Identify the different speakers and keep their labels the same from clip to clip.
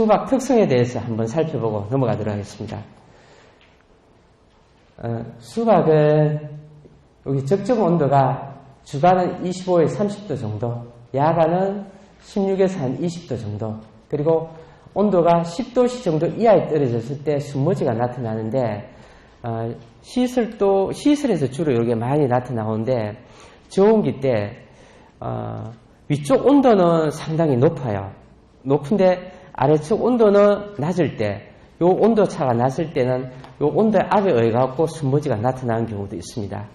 Speaker 1: 수박 특성에 대해서 한번 살펴보고 넘어가도록 하겠습니다. 어, 수박은 여기 적정 온도가 주간은 25에서 30도 정도, 야간은 16에서 한 20도 정도, 그리고 온도가 10도씨 정도 이하에 떨어졌을 때 순머지가 나타나는데 어, 시설도 시설에서 주로 이게 많이 나타나오는데 저온기 때 어, 위쪽 온도는 상당히 높아요. 높은데 아래쪽 온도는 낮을 때, 요 온도 차가 났을 때는 요 온도 압에 의해 갖고 순머지가 나타나는 경우도 있습니다.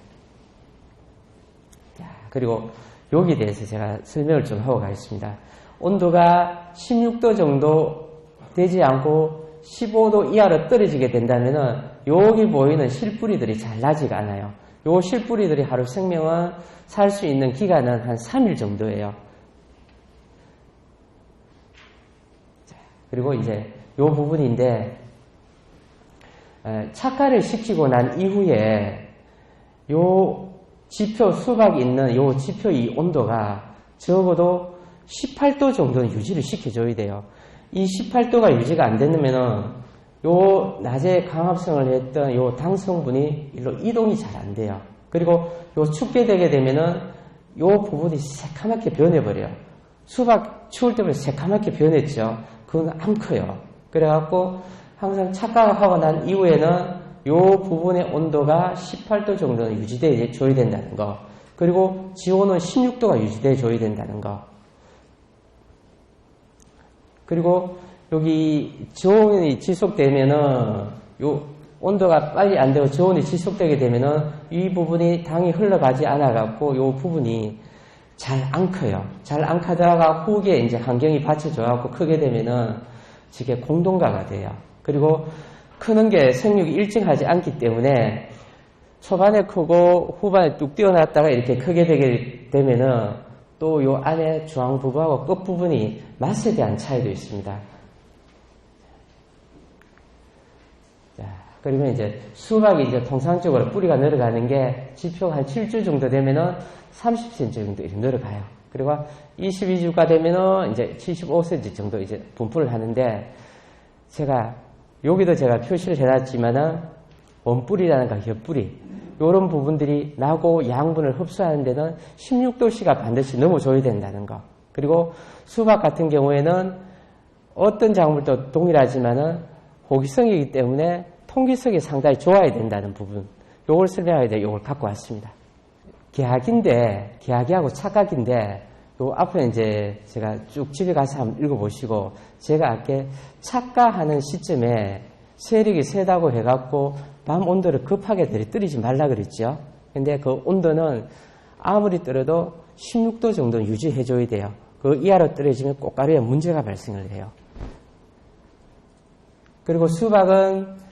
Speaker 1: 그리고 여기에 대해서 제가 설명을 좀 하고 가겠습니다. 온도가 16도 정도 되지 않고 15도 이하로 떨어지게 된다면은 여기 보이는 실뿌리들이 잘 나지가 않아요. 요 실뿌리들이 하루 생명은 살 수 있는 기간은 한 3일 정도예요. 그리고 이제 요 부분인데 착화를 시키고 난 이후에 요 지표 수박이 있는 요 지표 이 온도가 적어도 18도 정도는 유지를 시켜줘야 돼요. 이 18도가 유지가 안 되면은 요 낮에 강합성을 했던 요 당성분이 일로 이동이 잘 안 돼요. 그리고 요 춥게 되게 되면은 요 부분이 새카맣게 변해버려요. 수박 추울 때부터 새카맣게 변했죠. 그건 안 커요. 그래갖고 항상 착각하고 난 이후에는 요 부분의 온도가 18도 정도는 유지되어 줘야 된다는 거. 그리고 지온은 16도가 유지되어 줘야 된다는 거. 그리고 여기 저온이 지속되면은 요 온도가 빨리 안 되고 저온이 지속되게 되면은 이 부분이 당이 흘러가지 않아 갖고 요 부분이 잘 안 커요. 잘 안 커다가 후기에 이제 환경이 받쳐져 갖고 크게 되면은 지게 공동가가 돼요. 그리고 크는 게 생육이 일정하지 않기 때문에 초반에 크고 후반에 뚝 뛰어났다가 이렇게 크게 되게 되면은 또 요 안에 중앙 부분하고 끝 부분이 맛에 대한 차이도 있습니다. 자, 그리고 이제 수박이 이제 통상적으로 뿌리가 늘어가는 게 지표가 한 7주 정도 되면은 30cm 정도 이렇게 늘어가요. 그리고 22주가 되면은 이제 75cm 정도 이제 분포를 하는데 제가 여기도 제가 표시를 해놨지만은 원뿌리라는가 겹뿌리 이런 부분들이 나고 양분을 흡수하는 데는 16도씨가 반드시 넘어줘야 된다는 거. 그리고 수박 같은 경우에는 어떤 작물도 동일하지만은 호기성이기 때문에 통기성이 상당히 좋아야 된다는 부분. 요걸 설명하게 돼 요걸 갖고 왔습니다. 계약인데, 계약이하고 착각인데, 요 앞에 이제 제가 쭉 집에 가서 한번 읽어보시고, 제가 아까 착각하는 시점에 세력이 세다고 해갖고 밤 온도를 급하게 들이뜨리지 말라 그랬죠. 근데 그 온도는 아무리 떨어도 16도 정도는 유지해줘야 돼요. 그 이하로 떨어지면 꽃가루에 문제가 발생을 해요. 그리고 수박은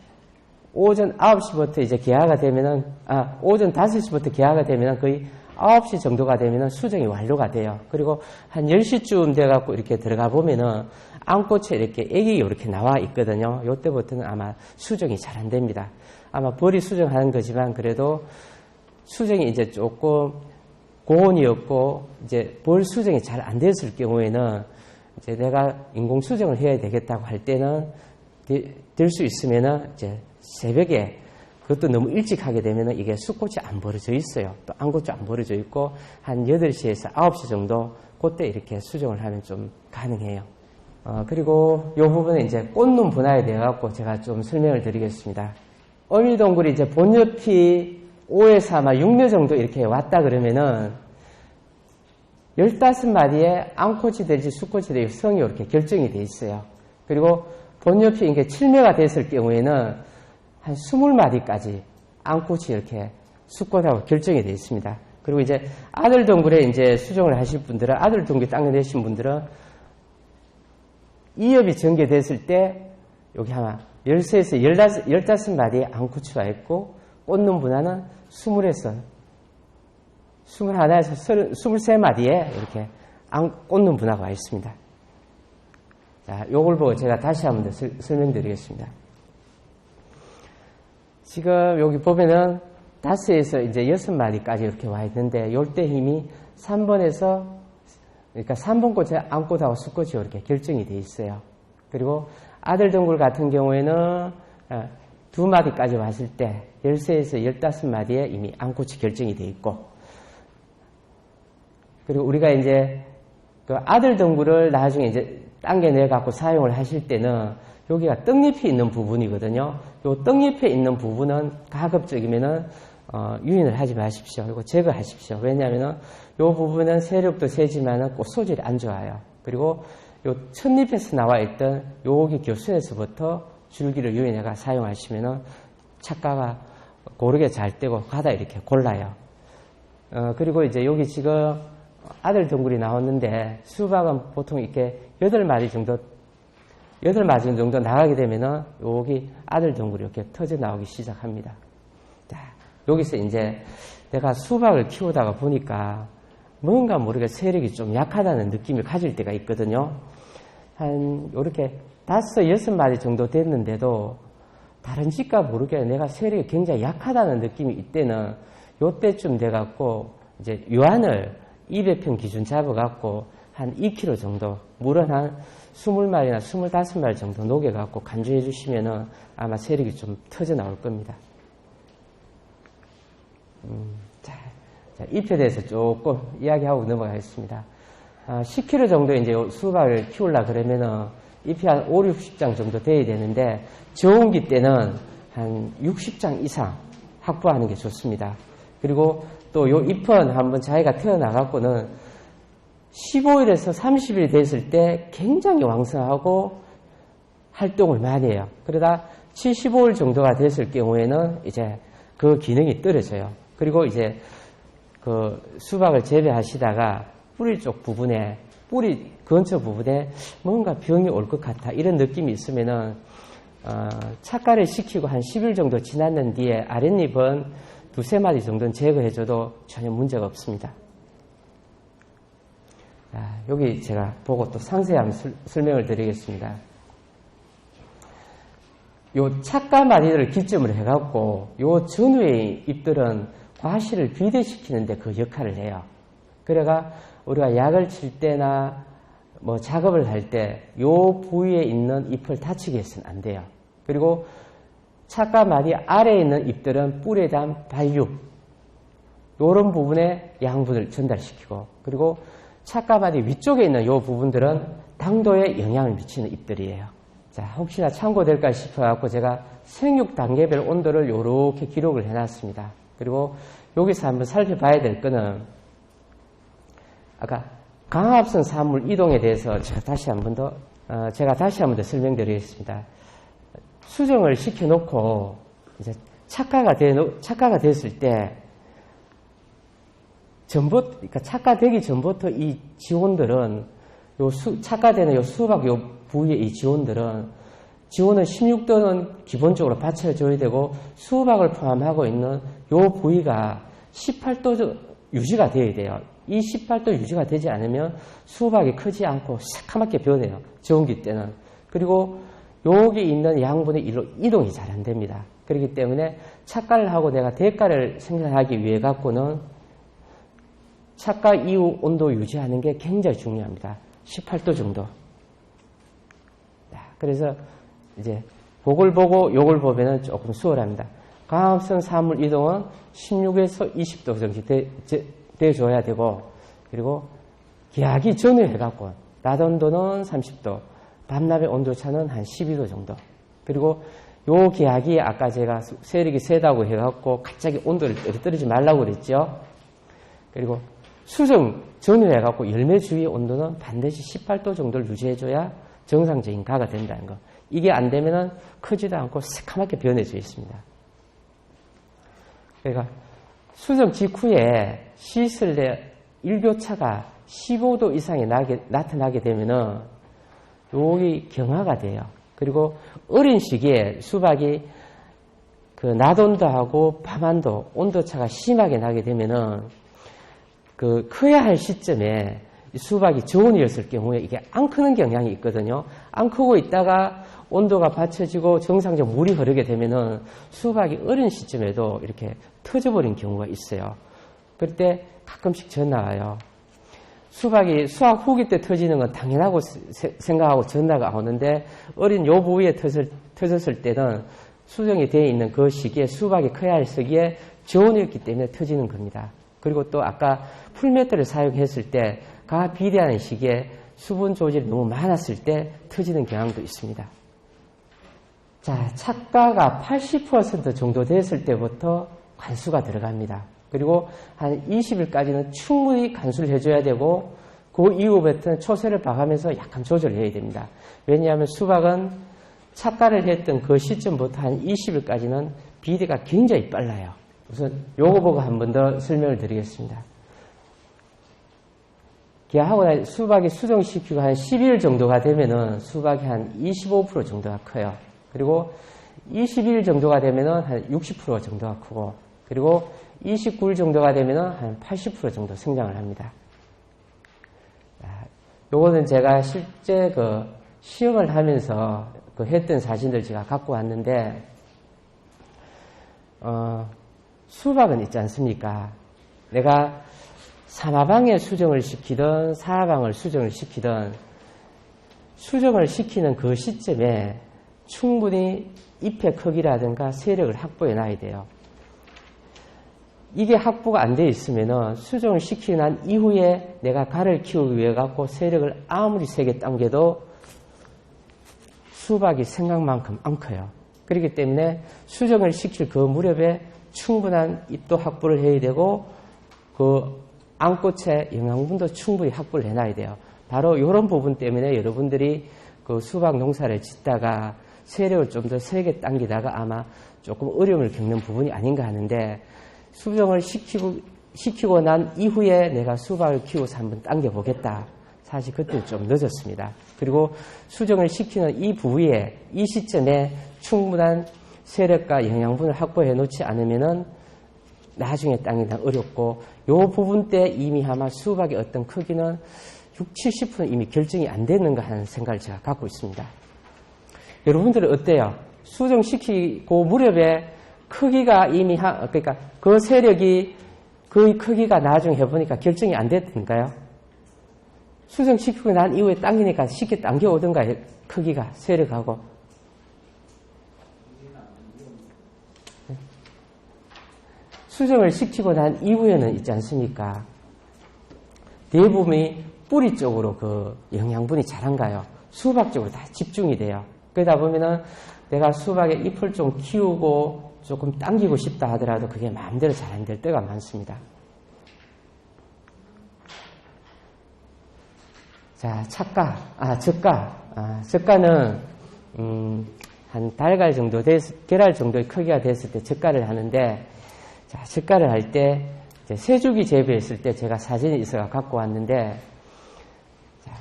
Speaker 1: 오전 9시부터 이제 개화가 되면은, 아, 오전 5시부터 개화가 되면은 거의 9시 정도가 되면은 수정이 완료가 돼요. 그리고 한 10시쯤 돼갖고 이렇게 들어가 보면은 암꽃에 이렇게 애기 이렇게 나와 있거든요. 요때부터는 아마 수정이 잘 안 됩니다. 아마 벌이 수정하는 거지만 그래도 수정이 이제 조금 고온이었고 이제 벌 수정이 잘 안 됐을 경우에는 이제 내가 인공 수정을 해야 되겠다고 할 때는 될 수 있으면은 이제 새벽에 그것도 너무 일찍 하게 되면 이게 수꽃이 안 벌어져 있어요. 또 안꽃도 안 벌어져 있고 한 8시에서 9시 정도 그때 이렇게 수정을 하면 좀 가능해요. 어, 그리고 이 부분은 이제 꽃눈 분화에 대해 갖고 제가 좀 설명을 드리겠습니다. 어미동굴이 이제 본엽이 5에서 아마 6묘 정도 이렇게 왔다 그러면은 15마리의 암꽃이 될지 수꽃이 될지 성이 이렇게 결정이 돼 있어요. 그리고 본엽이 이게 7매가 됐을 경우에는 한 20마리까지 암꽃이 이렇게 수꽃하고 결정이 되어 있습니다. 그리고 이제 아들 동굴에 이제 수정을 하실 분들은 아들 동굴 땅에 내신 분들은 이엽이 전개됐을 때 여기 아마 13에서 15, 15마리의 암꽃이 와 있고 꽂는 분화는 20에서 21에서 23마리에 이렇게 안 꽂는 분화가 와 있습니다. 자, 요걸 보고 제가 다시 한번 더 설명드리겠습니다. 지금 여기 보면은 다섯에서 이제 여섯 마리까지 이렇게 와 있는데 요때 힘이 3번에서 그러니까 3번 꽃에 암꽃하고 수꽃이 이렇게 결정이 돼 있어요. 그리고 아들 덩굴 같은 경우에는 어, 두 마디까지 왔을 때 13에서 15마디에 이미 암코치 결정이 돼 있고 그리고 우리가 이제 그 아들 덩굴을 나중에 이제 당겨내 갖고 사용을 하실 때는 여기가 떡잎이 있는 부분이거든요. 요 떡잎에 있는 부분은 가급적이면은 어, 유인을 하지 마십시오. 그리고 제거하십시오. 왜냐하면은 요 부분은 세력도 세지만은 꽃 소질이 안 좋아요. 그리고 요 첫잎에서 나와 있던 여기 교순에서부터 줄기를 유인해가 사용하시면은 착가가 고르게 잘 되고 가다 이렇게 골라요. 어, 그리고 이제 여기 지금 아들 덩굴이 나왔는데 수박은 보통 이렇게 여덟 마리 정도 여덟 마리 정도 나가게 되면은 여기 아들 덩굴이 이렇게 터져 나오기 시작합니다. 자, 여기서 이제 내가 수박을 키우다가 보니까 뭔가 모르게 세력이 좀 약하다는 느낌을 가질 때가 있거든요. 한 이렇게 다섯 여섯 마리 정도 됐는데도 다른 집과 모르게 내가 세력이 굉장히 약하다는 느낌이 이때는 요때쯤 돼갖고 이제 유한을 200평 기준 잡아갖고 한 2kg 정도 물은 한 20마리나 25마리 정도 녹여갖고 간주해 주시면은 아마 세력이 좀 터져 나올 겁니다. 음, 자, 자, 잎에 대해서 조금 이야기하고 넘어가겠습니다. 아, 10kg 정도 이제 수박을 키우려 그러면은 잎이 한 5, 60장 정도 돼야 되는데 저온기 때는 한 60장 이상 확보하는 게 좋습니다. 그리고 또 요 잎은 한번 자기가 태어나갖고는 15일에서 30일 됐을 때 굉장히 왕성하고 활동을 많이 해요. 그러다 75일 정도가 됐을 경우에는 이제 그 기능이 떨어져요. 그리고 이제 그 수박을 재배하시다가 뿌리 쪽 부분에 뿌리 근처 부분에 뭔가 병이 올 것 같아 이런 느낌이 있으면은 어, 착가를 시키고 한 10일 정도 지났는 뒤에 아랫잎은 두세 마디 정도는 제거해줘도 전혀 문제가 없습니다. 자, 여기 제가 보고 또 상세한 설명을 드리겠습니다. 요 착가 마디를 기점으로 해갖고 요 전후의 잎들은 과실을 비대시키는데 그 역할을 해요. 그래가 우리가 약을 칠 때나 뭐 작업을 할 때 요 부위에 있는 잎을 다치게 해서는 안 돼요. 그리고 착가 마디 아래에 있는 잎들은 뿔에 대한 발육 요런 부분에 양분을 전달시키고 그리고 착가 마디 위쪽에 있는 요 부분들은 당도에 영향을 미치는 잎들이에요. 자, 혹시나 참고될까 싶어갖고 제가 생육 단계별 온도를 요렇게 기록을 해놨습니다. 그리고 여기서 한번 살펴봐야 될 거는 아까 강압성 사물 이동에 대해서 제가 다시 한 번 더, 어, 제가 다시 한 번 더 설명드리겠습니다. 수정을 시켜놓고 이제 착가가 되 착가가 됐을 때 전부 그러니까 착가되기 전부터 이 지원들은 요 수, 착가되는 요 수박 요 부위의 이 지원들은 지원은 16도는 기본적으로 받쳐줘야 되고 수박을 포함하고 있는 요 부위가 18도 유지가 돼야 돼요. 이 18도 유지가 되지 않으면 수박이 크지 않고 새카맣게 변해요. 저온기 때는. 그리고 여기 있는 양분의 일로 이동이 잘 안 됩니다. 그렇기 때문에 착가를 하고 내가 대가를 생산하기 위해 갖고는 착가 이후 온도 유지하는 게 굉장히 중요합니다. 18도 정도. 그래서 이제 그걸 보고 요걸 보면은 조금 수월합니다. 광합성 사물 이동은 16에서 20도 정도 돼, 돼 줘야 되고 그리고 기하기 전에 해갖고 낮 온도는 30도, 밤낮의 온도차는 한 12도 정도. 그리고 요 계약이 아까 제가 세력이 세다고 해갖고 갑자기 온도를 떨어뜨리지 말라고 그랬죠. 그리고 수정 전후해 갖고 열매 주위 온도는 반드시 18도 정도를 유지해줘야 정상적인 가가 된다는 거. 이게 안 되면은 크지도 않고 새카맣게 변해져 있습니다. 그러니까 수정 직후에 시슬 내 일교차가 15도 이상이 나게, 나타나게 되면은 여기 경화가 돼요. 그리고 어린 시기에 수박이 그 낮 온도하고 밤한도 온도차가 심하게 나게 되면은 그 커야 할 시점에 수박이 저온이었을 경우에 이게 안 크는 경향이 있거든요. 안 크고 있다가 온도가 받쳐지고 정상적 물이 흐르게 되면은 수박이 어린 시점에도 이렇게 터져버린 경우가 있어요. 그럴 때 가끔씩 전화 와요. 수박이 수학 후기 때 터지는 건 당연하고 세- 생각하고 전화가 오는데 어린 요 부위에 터졌, 터졌을 때는 수정이 되어 있는 그 시기에 수박이 커야 할 시기에 저온이었기 때문에 터지는 겁니다. 그리고 또 아까 풀메트를 사용했을 때 가 비대하는 시기에 수분 조질이 너무 많았을 때 터지는 경향도 있습니다. 자, 착가가 80% 정도 됐을 때부터 관수가 들어갑니다. 그리고 한 20일까지는 충분히 간수를 해줘야 되고 그 이후부터는 초세를 봐가면서 약간 조절해야 됩니다. 왜냐하면 수박은 착가를 했던 그 시점부터 한 20일까지는 비대가 굉장히 빨라요. 우선 요거 보고 한 번 더 설명을 드리겠습니다. 기하고 나- 수박이 수정시키고 한 12일 정도가 되면은 수박이 한 25% 정도가 커요. 그리고 21일 정도가 되면은 한 60% 정도가 크고 그리고 29일 정도가 되면은 한 80% 정도 성장을 합니다. 아, 요거는 제가 실제 그 시험을 하면서 그 했던 사진들 제가 갖고 왔는데 어, 수박은 있지 않습니까? 내가 사마방에 수정을 시키든 사방을 수정을 시키든 수정을 시키는 그 시점에 충분히 잎의 크기라든가 세력을 확보해 놔야 돼요. 이게 확보가 안 돼 있으면은 수정을 시키고 난 이후에 내가 가를 키우기 위해 갖고 세력을 아무리 세게 당겨도 수박이 생각만큼 안 커요. 그렇기 때문에 수정을 시킬 그 무렵에 충분한 잎도 확보를 해야 되고 그 안꽃의 영양분도 충분히 확보를 해놔야 돼요. 바로 이런 부분 때문에 여러분들이 그 수박 농사를 짓다가 세력을 좀 더 세게 당기다가 아마 조금 어려움을 겪는 부분이 아닌가 하는데 수정을 시키고, 시키고 난 이후에 내가 수박을 키워서 한번 당겨 보겠다. 사실 그때 좀 늦었습니다. 그리고 수정을 시키는 이 부위에, 이 시점에 충분한 세력과 영양분을 확보해 놓지 않으면은 나중에 땅이 다 어렵고 요 부분 때 이미 아마 수박의 어떤 크기는 6, 70% 이미 결정이 안 되는가 하는 생각을 제가 갖고 있습니다. 여러분들은 어때요? 수정시키고 무렵에 크기가 이미 하, 그러니까 그 세력이 그 크기가 나중에 해보니까 결정이 안 됐던가요? 수정시키고 난 이후에 당기니까 쉽게 당겨오던가요? 크기가 세력하고 수정을 시키고 난 이후에는 있지 않습니까? 대부분이 뿌리 쪽으로 그 영양분이 자란가요? 수박 쪽으로 다 집중이 돼요. 그러다 보면은 내가 수박의 잎을 좀 키우고 조금 당기고 싶다 하더라도 그게 마음대로 잘 안 될 때가 많습니다. 자, 착가, 아, 적가. 아, 적가는, 음, 한 달갈 정도 됐, 계랄 정도의 크기가 됐을 때 적가를 하는데, 자, 적가를 할 때, 이제 세주기 재배했을 때 제가 사진이 있어서 갖고 왔는데, 자,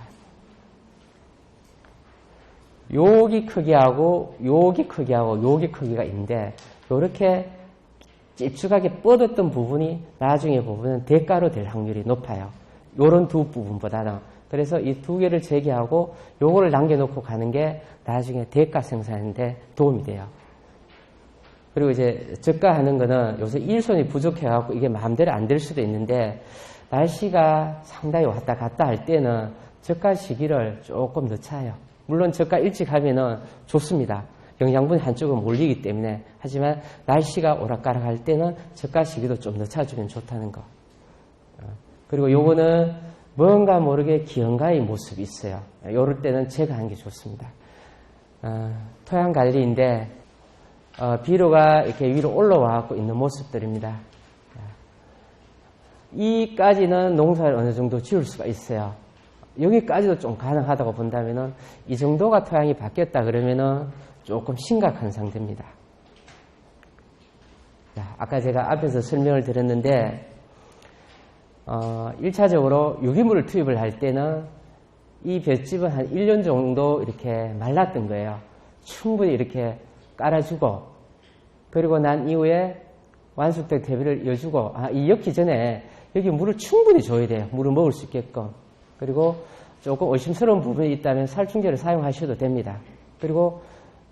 Speaker 1: 여기 크기하고, 여기 크기하고, 여기 크기가 있는데, 요렇게 찝쭉하게 뻗었던 부분이 나중에 보면 대가로 될 확률이 높아요. 요런 두 부분보다는. 그래서 이 두 개를 제기하고 요거를 남겨놓고 가는 게 나중에 대가 생산하는데 도움이 돼요. 그리고 이제 저가하는 거는 요새 일손이 부족해갖고 이게 마음대로 안 될 수도 있는데 날씨가 상당히 왔다 갔다 할 때는 저가 시기를 조금 늦춰요. 물론 저가 일찍 하면은 좋습니다. 영양분이 한쪽으로 몰리기 때문에 하지만 날씨가 오락가락 할 때는 저가 시기도 좀 늦춰주면 좋다는 거. 어, 그리고 요거는 뭔가 모르게 기형가의 모습이 있어요. 요럴 때는 제가 한게 좋습니다. 어, 토양 관리인데 어, 비료가 이렇게 위로 올라와갖고 있는 모습들입니다. 이까지는 농사를 어느 정도 지을 수가 있어요. 여기까지도 좀 가능하다고 본다면은 이 정도가 토양이 바뀌었다 그러면은 조금 심각한 상태입니다. 자, 아까 제가 앞에서 설명을 드렸는데 어, 1차적으로 유기물을 투입을 할 때는 이 볏짚은 한 1년 정도 이렇게 말랐던 거예요. 충분히 이렇게 깔아주고 그리고 난 이후에 완숙된 대비를 이어주고 아, 이 엮기 전에 여기 물을 충분히 줘야 돼요. 물을 먹을 수 있게끔. 그리고 조금 의심스러운 부분이 있다면 살충제를 사용하셔도 됩니다. 그리고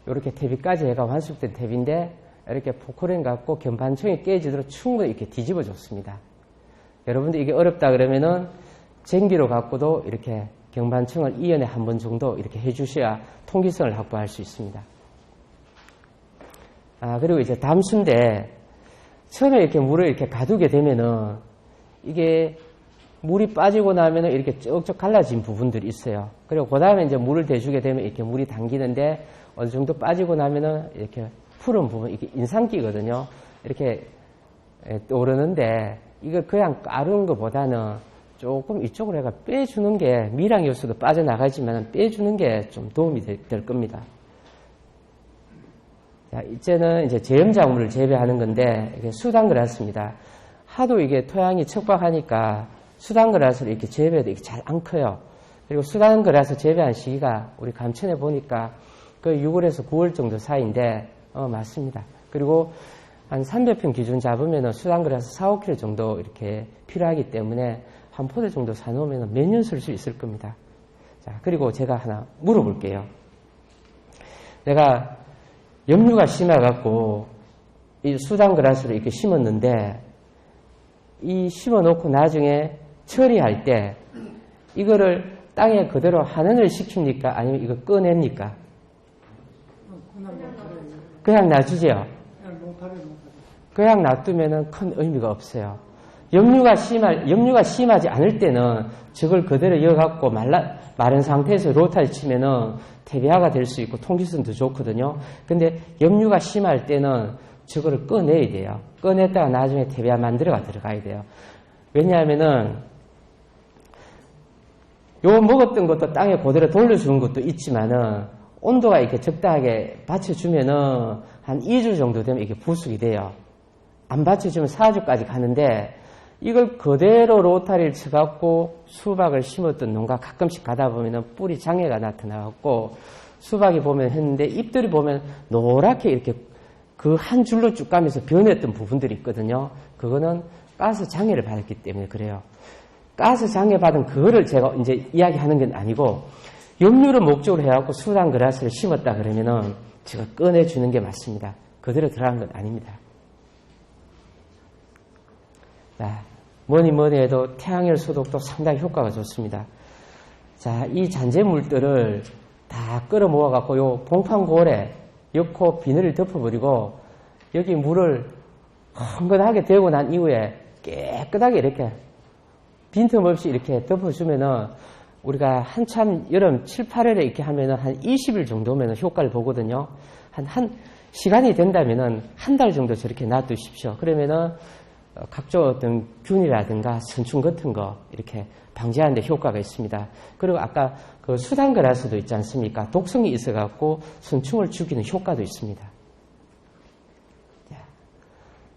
Speaker 1: 이렇게 대비까지 해가 완숙된 대비인데 이렇게 포크레인 갖고 견반총이 깨지도록 충분히 이렇게 뒤집어 줬습니다. 여러분들 이게 어렵다 그러면은 쟁기로 갖고도 이렇게 경반층을 2년에 한 번 정도 이렇게 해주셔야 통기성을 확보할 수 있습니다. 아, 그리고 이제 담수인데, 처음에 이렇게 물을 이렇게 가두게 되면은, 이게 물이 빠지고 나면은 이렇게 쭉쭉 갈라진 부분들이 있어요. 그리고 그 다음에 이제 물을 대주게 되면 이렇게 물이 당기는데, 어느 정도 빠지고 나면은 이렇게 푸른 부분, 이게 인상기거든요. 이렇게 오르는데, 이거 그냥 까르는 것보다는 조금 이쪽으로 해가 빼주는 게, 미랑 요소도 빠져나가지만 빼주는 게 좀 도움이 될, 될 겁니다. 자, 이제는 이제 제염작물을 재배하는 건데, 수단그라스입니다. 하도 이게 토양이 척박하니까 수단그라스를 이렇게 재배해도 이게 잘 안 커요. 그리고 수단그라스 재배한 시기가 우리 감천에 보니까 그 6월에서 9월 정도 사이인데, 어, 맞습니다. 그리고 한 300평 기준 잡으면 수단그라스 4, 5kg 정도 이렇게 필요하기 때문에 한 포대 정도 사놓으면 몇 년 쓸 수 있을 겁니다. 자, 그리고 제가 하나 물어볼게요. 내가 염류가 심해갖고 이 수단 그라스를 이렇게 심었는데 이 심어놓고 나중에 처리할 때 이거를 땅에 그대로 한원을 시킵니까? 아니면 이거 꺼냅니까? 그냥 놔주죠. 그냥 놔두면은 큰 의미가 없어요. 염류가 심할, 염류가 심하지 않을 때는 저걸 그대로 이어갖고 말라, 마른 상태에서 로타를 치면은 태비화가 될 수 있고 통기성도 좋거든요. 근데 염류가 심할 때는 저거를 꺼내야 돼요. 꺼냈다가 나중에 태비화 만들어가 들어가야 돼요. 왜냐하면은 요 먹었던 것도 땅에 그대로 돌려주는 것도 있지만은 온도가 이렇게 적당하게 받쳐주면은 한 2주 정도 되면 이게 부숙이 돼요. 안 받쳐주면 4주까지 가는데 이걸 그대로 로타리를 쳐갖고 수박을 심었던 농가 가끔씩 가다 보면은 뿌리 장애가 나타나갖고 수박이 보면 했는데 잎들이 보면 노랗게 이렇게 그 한 줄로 쭉 가면서 변했던 부분들이 있거든요. 그거는 가스 장애를 받았기 때문에 그래요. 가스 장애 받은 그거를 제가 이제 이야기하는 건 아니고 염류를 목적으로 해갖고 수단 그라스를 심었다 그러면은 제가 꺼내주는 게 맞습니다. 그대로 들어간 건 아닙니다. 자, 뭐니 뭐니 해도 태양열 소독도 상당히 효과가 좋습니다. 자, 이 잔재물들을 다 끌어 모아갖고 요 봉판골에 엮고 비늘을 덮어버리고 여기 물을 흥건하게 대고 난 이후에 깨끗하게 이렇게 빈틈없이 이렇게 덮어주면은 우리가 한참 여름 7, 8월에 이렇게 하면은 한 20일 정도면 효과를 보거든요. 한, 한, 시간이 된다면은 한 달 정도 저렇게 놔두십시오. 그러면은 각종 어떤 균이라든가 선충 같은 거 이렇게 방지하는 데 효과가 있습니다. 그리고 아까 그 수단그라스도 있지 않습니까? 독성이 있어갖고 선충을 죽이는 효과도 있습니다.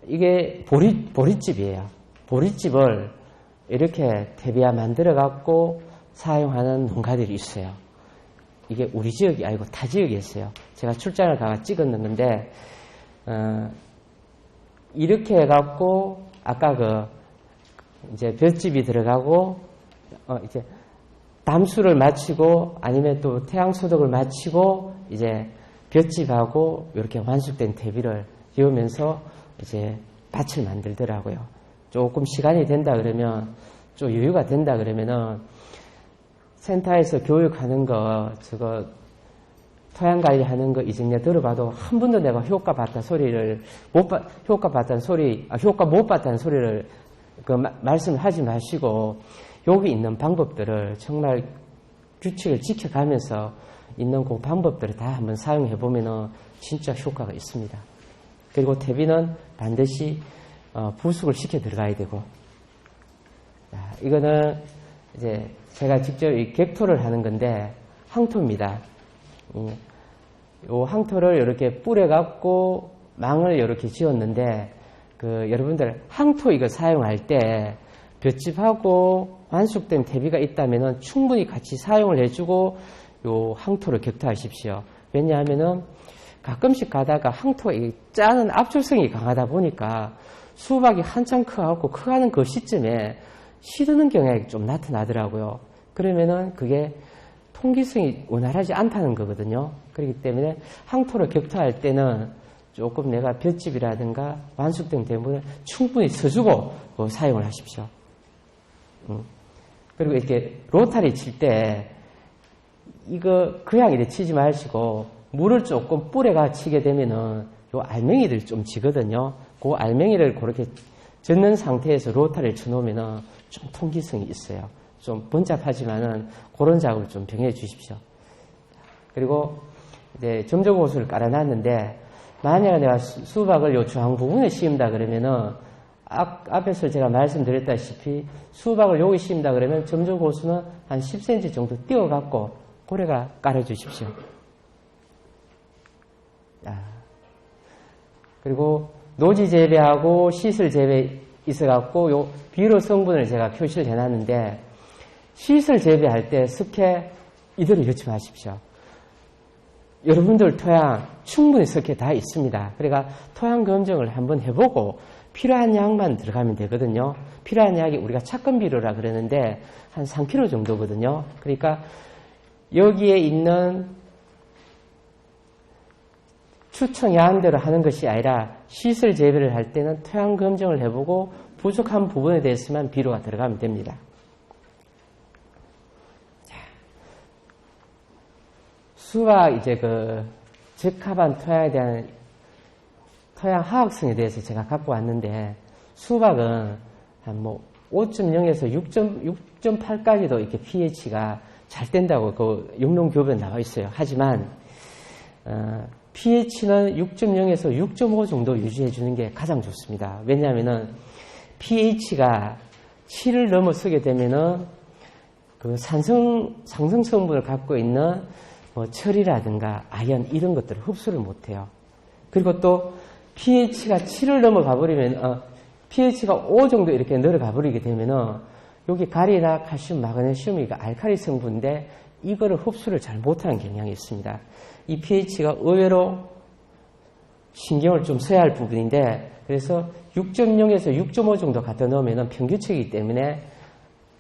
Speaker 1: 이게 보리, 보리집이에요. 보리집을 이렇게 대비야 만들어갖고 사용하는 농가들이 있어요. 이게 우리 지역이 아니고 타 지역이 있어요. 제가 출장을 가가 찍었는데, 어, 이렇게 해갖고, 아까 그, 이제 볏집이 들어가고, 어, 이제 담수를 마치고, 아니면 또 태양 소독을 마치고, 이제 볏집하고, 이렇게 완숙된 대비를 이으면서 이제 밭을 만들더라고요. 조금 시간이 된다 그러면, 좀 여유가 된다 그러면은, 센터에서 교육하는 거, 저거, 토양 관리하는 거 이전에 들어봐도 한 번도 내가 효과 봤다 소리를 못 받, 효과 봤다는 소리, 아, 효과 못 봤다는 소리를 그 마, 말씀을 하지 마시고 여기 있는 방법들을 정말 규칙을 지켜가면서 있는 그 방법들을 다 한번 사용해 보면은 진짜 효과가 있습니다. 그리고 태비는 반드시 어, 부숙을 시켜 들어가야 되고 자, 이거는 이제 제가 직접 이 객토를 하는 건데 항토입니다. 이 항토를 이렇게 뿌려갖고 망을 이렇게 지었는데 그 여러분들 항토 이거 사용할 때 볏집하고 완숙된 대비가 있다면 충분히 같이 사용을 해주고 요 항토를 격투하십시오. 왜냐하면은 가끔씩 가다가 항토가 짜는 압축성이 강하다 보니까 수박이 한참 커갖고 커가는 그 시점에 시드는 경향이 좀 나타나더라고요. 그러면은 그게 통기성이 원활하지 않다는 거거든요. 그렇기 때문에 항토를 격투할 때는 조금 내가 볏집이라든가 완숙된 대문을 충분히 써주고 그 사용을 하십시오. 음. 그리고 이렇게 로타리 칠 때 이거 그냥 이렇게 치지 마시고 물을 조금 뿌려가 치게 되면은 요 알맹이들이 좀 지거든요. 그 알맹이를 그렇게 젓는 상태에서 로타리를 쳐놓으면은 좀 통기성이 있어요. 좀 번잡하지만은 그런 작업을 좀 병해 주십시오. 그리고 이제 점적 호수를 깔아놨는데 만약에 내가 수- 수박을 요 중앙 부분에 심다 그러면은 앞, 앞에서 제가 말씀드렸다시피 수박을 여기 심다 그러면 점적 호수는 한 10cm 정도 띄워갖고 고래가 깔아주십시오. 아. 그리고 노지 재배하고 시슬 재배 있어갖고 요 비료 성분을 제가 표시를 해놨는데 시슬 재배할 때 석회 이대로 이렇지 마십시오. 여러분들 토양 충분히 석회 다 있습니다. 그러니까 토양 검증을 한번 해보고 필요한 양만 들어가면 되거든요. 필요한 양이 우리가 착근 비료라 그러는데 한 3kg 정도거든요. 그러니까 여기에 있는 추천 야한대로 하는 것이 아니라 시설 재배를 할 때는 토양 검증을 해보고 부족한 부분에 대해서만 비료가 들어가면 됩니다. 수박 이제 그 적합한 토양에 대한 토양 화학성에 대해서 제가 갖고 왔는데 수박은 한 뭐 5.0에서 6.8까지도 이렇게 pH가 잘 된다고 그 영농교변 나와 있어요. 하지만 어, pH는 6.0에서 6.5 정도 유지해 주는 게 가장 좋습니다. 왜냐하면은 pH가 7을 넘어서게 되면은 그 산성 상성 성분을 갖고 있는 뭐 철이라든가 아연 이런 것들을 흡수를 못 해요. 그리고 또 pH가 7을 넘어가 버리면 어, pH가 5 정도 이렇게 내려가 버리게 되면은 여기 가리나 칼슘, 마그네슘이 그 알칼리 성분인데 이거를 흡수를 잘 못하는 경향이 있습니다. 이 pH가 의외로 신경을 좀 써야 할 부분인데 그래서 6.0에서 6.5 정도 갖다 넣으면 평균치이기 때문에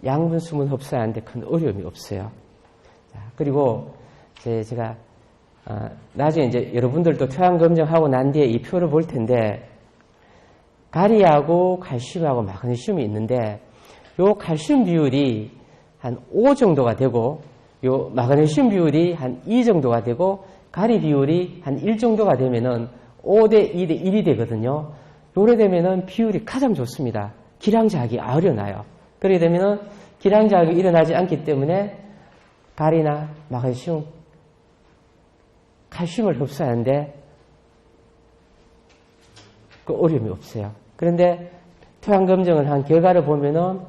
Speaker 1: 양분 수분 흡수하는데 큰 어려움이 없어요. 자, 그리고 이제 제가 아, 나중에 이제 여러분들도 토양 검증하고 난 뒤에 이 표를 볼 텐데 가리하고 칼슘하고 마그네슘이 있는데 요 칼슘 비율이 한 5 정도가 되고 요 마그네슘 비율이 한 2 정도가 되고 가리 비율이 한 1 정도가 되면은 5 대 2 대 1이 되거든요. 요래 되면은 비율이 가장 좋습니다. 기량자학이 어려나요. 그렇게 되면은 기량자학이 일어나지 않기 때문에 가리나 마그네슘, 칼슘을 흡수하는데 그 어려움이 없어요. 그런데 토양 검증을 한 결과를 보면은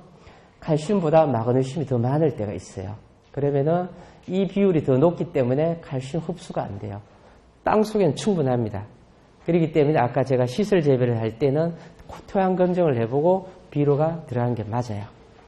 Speaker 1: 칼슘보다 마그네슘이 더 많을 때가 있어요. 그러면은 이 비율이 더 높기 때문에 칼슘 흡수가 안 돼요. 땅 속에는 충분합니다. 그렇기 때문에 아까 제가 시설 재배를 할 때는 토양 검증을 해보고 비료가 들어간 게 맞아요.